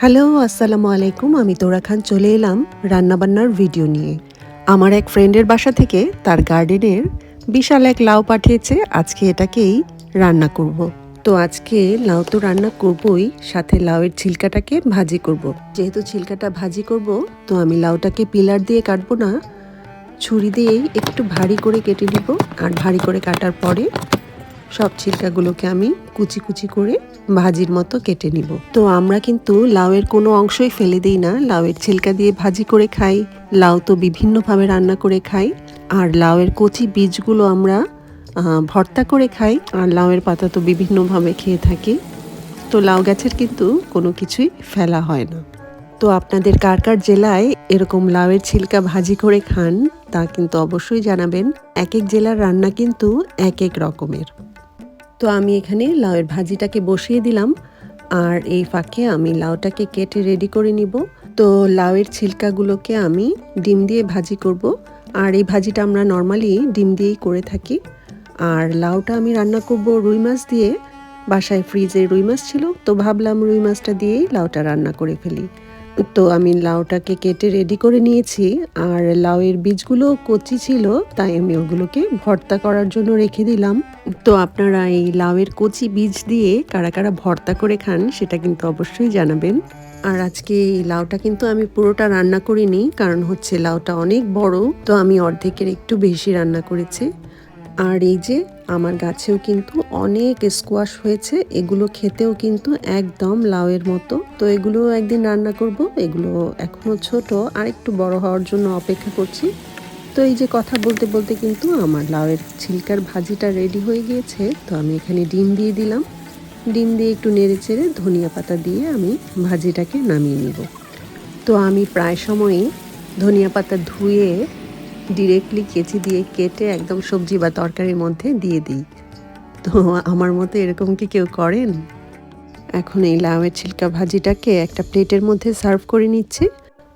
Hello, আসসালামু আলাইকুম। আমি তোরা খান চলে এলাম রান্নাবান্নার ভিডিও নিয়ে। আমার এক ফ্রেন্ডের বাসা থেকে তার গার্ডেনের বিশাল এক লাউ পাঠিয়েছে। আজকে এটাকেই রান্না করব। তো আজকে লাউ তো রান্না করবই, সাথে লাউয়ের ছিলকাটাকে ভাজি করব। যেহেতু ছিলকাটা ভাজি করব, তো আমি লাউটাকে পিলার দিয়ে কাটবো না। ছুরি দিয়েই একটু ভারী করে কেটে নিব। আর ভারী করে কাটার পরে সব ছিলকাগুলোকে আমি কুচি কুচি করে ভাজির মতো কেটে নিব। তো আমরা কিন্তু লাউয়ের কোনো অংশই ফেলে দিই না। লাউয়ের ছিলকা দিয়ে ভাজি করে খাই। লাউ তো বিভিন্নভাবে রান্না করে খাই। আর লাউয়ের কচি বীজগুলো আমরা ভর্তা করে খাই। আর লাউয়ের পাতা তো বিভিন্নভাবে খেয়ে থাকি। তো লাউ গাছের কিন্তু কোনো কিছুই ফেলা হয় না। তো আপনাদের কার কার জেলায় এরকম লাউয়ের ছিলকা ভাজি করে খান, তা কিন্তু অবশ্যই জানাবেন। এক এক জেলার রান্না কিন্তু এক এক রকমের। তো আমি এখানে লাউয়ের ভাজিটাকে বসিয়ে দিলাম। আর এই ফাঁকে আমি লাউটাকে কেটে রেডি করে নিব। তো লাউয়ের ছিলকাগুলোকে আমি ডিম দিয়ে ভাজি করব। আর এই ভাজিটা আমরা নর্মালি ডিম দিয়েই করে থাকি। আর লাউটা আমি রান্না করব রুই মাছ দিয়ে। বাসায় ফ্রিজে রুই মাছ ছিল, তো ভাবলাম রুই মাছটা দিয়েই লাউটা রান্না করে ফেলি। তো আমি লাউটাকে কেটে রেডি করে নিয়েছি। আর লাউয়ের বীজগুলো কচি ছিল, তাই আমি ওগুলোকে ভর্তা করার জন্য রেখে দিলাম। তো আপনারা এই লাউয়ের কচি বীজ দিয়ে কারা কারা ভর্তা করে খান, সেটা কিন্তু অবশ্যই জানাবেন। আর আজকে এই লাউটা কিন্তু আমি পুরোটা রান্না করিনি, কারণ হচ্ছে লাউটা অনেক বড়, তো আমি অর্ধেকের একটু বেশি রান্না করেছি। আর এই যে আমার গাছেও কিন্তু অনেক স্কোয়াশ হয়েছে, এগুলো খেতেও কিন্তু একদম লাউয়ের মতো। তো এগুলো একদিন রান্না করব, এগুলো এখনও ছোট, আর একটু বড় হওয়ার জন্য অপেক্ষা করছি। তো এই যে কথা বলতে বলতে কিন্তু আমার লাউয়ের ছিলকার ভাজিটা রেডি হয়ে গিয়েছে, তো আমি এখানে ডিম দিয়ে দিলাম। ডিম দিয়ে একটু নেড়ে চেড়ে ধনিয়া পাতা দিয়ে আমি ভাজিটাকে নামিয়ে নিব। তো আমি প্রায় সময়ই ধনিয়া পাতা ধুয়ে ডিরেক্টলি কেচি দিয়ে কেটে একদম সবজি বা তরকারির মধ্যে দিয়ে দিই। তো আমার মতো এরকম কি কেউ করেন? এখন এই লাউয়ের ছিলকা ভাজিটাকে একটা প্লেটের মধ্যে সার্ভ করে নিচ্ছি।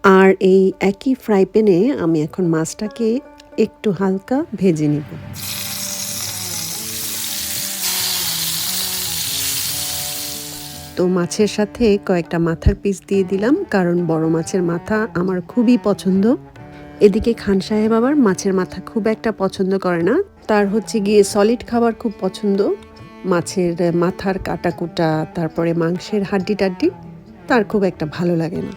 আর এই একই ফ্রাই প্যানে আমি এখন মাছটাকে একটু হালকা ভেজে নিব। তো মাছের সাথে কয়েকটা মাথার পিস দিয়ে দিলাম, কারণ বড় মাছের মাথা আমার খুবই পছন্দ। এদিকে খান সাহেব আবার মাছের মাথা খুব একটা পছন্দ করে না। তার হচ্ছে গিয়ে সলিড খাবার খুব পছন্দ। মাছের মাথার কাটা কুটা তারপরে মাংসের হাড্ডি টাড্ডি, তার খুব একটা ভালো লাগে না।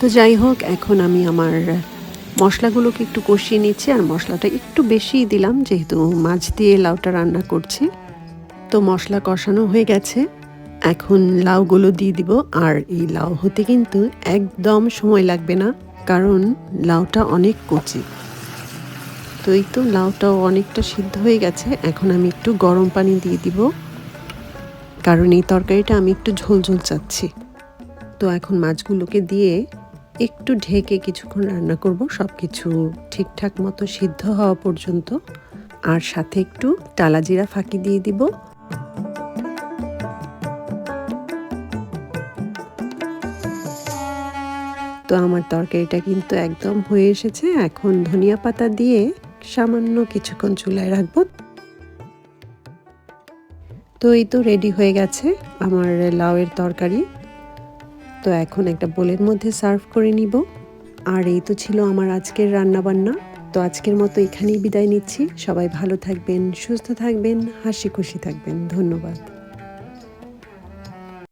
তো যাই হোক, এখন আমি আমার মশলাগুলোকে একটু কষিয়ে নিচ্ছি আর মশলাটা একটু বেশিই দিলাম, যেহেতু মাছ দিয়ে লাউটা রান্না করছি। তো মশলা কষানো হয়ে গেছে। এখন লাউগুলো দিয়ে দিব, আর এই লাউ হতে কিন্তু একদম সময় লাগবে না। কারণ লাউটা অনেক কচি। তো এই তো লাউটাও অনেকটা সিদ্ধ হয়ে গেছে। এখন আমি একটু গরম পানি দিয়ে দিব। কারণ এই তরকারিটা আমি একটু ঝোল ঝোল চাচ্ছি। তো এখন মাছগুলোকে দিয়ে একটু ঢেকে কিছুক্ষণ রান্না করব। সব কিছু ঠিকঠাক মতো সিদ্ধ হওয়া পর্যন্ত। আর সাথে একটু টালা জিরা ফাঁকি দিয়ে দিব। তো আমার তরকারিটা কিন্তু একদম হয়ে এসেছে। এখন ধনিয়া পাতা দিয়ে সামান্য কিছুক্ষণ চুলায় রাখব। তো এই তো রেডি হয়ে গেছে আমার লাউয়ের তরকারি। তো এখন একটা বোলের মধ্যে সার্ভ করে নিব। আর এই তো ছিল আমার আজকের রান্না বান্না তো আজকের মতো এখানেই বিদায় নিচ্ছি। সবাই ভালো থাকবেন, সুস্থ থাকবেন, হাসি খুশি থাকবেন। ধন্যবাদ।